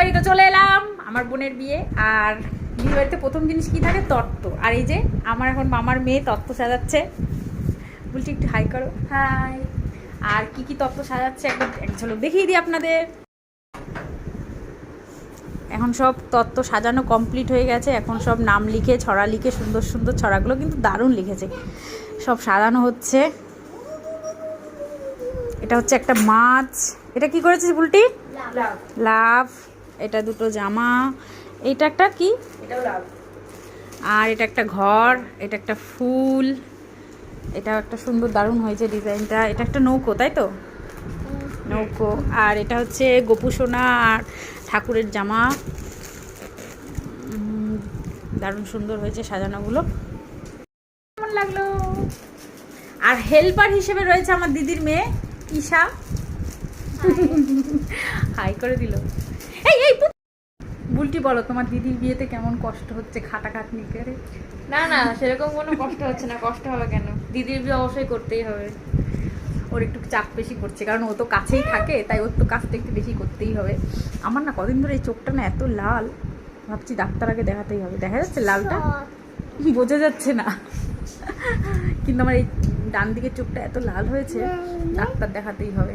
বাড়িতে চলে এলাম আমার বোনের বিয়ে আর বিয়ে বাড়িতে প্রথম জিনিস কি থাকে? তত্ত্ব। আর এই যে আমার এখন মামার মেয়ে তত্ত্ব সাজাচ্ছে। বলছি একটু হাই করো। হাই। আর কি কি তত্ত্ব সাজাচ্ছে? একবার এক ঝলক দেখিয়ে দিই আপনাদের। এখন সব তত্ত্ব সাজানো কমপ্লিট হয়ে গেছে। এখন সব নাম লিখে ছড়া লিখে সুন্দর সুন্দর ছড়াগুলো কিন্তু দারুণ লিখেছে। সব সাজানো হচ্ছে। এটা হচ্ছে একটা মাছ। এটা কি করেছিস বুলটি? লাভ লাভ এটা দুটো জামা এটা একটা কি? আর এটা একটা ঘর এটা একটা ফুল এটা একটা সুন্দর দারুণ হয়েছে ডিজাইনটা। এটা একটা নৌকো তাই তো? নৌকো। আর এটা হচ্ছে গোপু সোনা আর ঠাকুরের জামা। দারুণ সুন্দর হয়েছে সাজানোগুলো। কেমন লাগল? আর হেল্পার হিসেবে রয়েছে আমার দিদির মেয়ে ঈশা। হাই করে দিল। বুলটি বলো তোমার দিদির বিয়েতে কেমন কষ্ট হচ্ছে খাটাখাটনি করে? না না সেরকম কোনো কষ্ট হচ্ছে না কষ্ট হবে কেন? দিদির বিয়ে অবশ্যই করতেই হবে। ওর একটু চাপ বেশি করছে কারণ ও তো কাছেই থাকে তাই ওর তো কাজটা একটু বেশি করতেই হবে। আমার না কদিন ধরে এই চোখটা না এত লাল ভাবছি ডাক্তার আগে দেখাতেই হবে। দেখা যাচ্ছে লালটা? বোঝা যাচ্ছে না। কিন্তু আমার এই ডান দিকের চোখটা এত লাল হয়েছে ডাক্তার দেখাতেই হবে।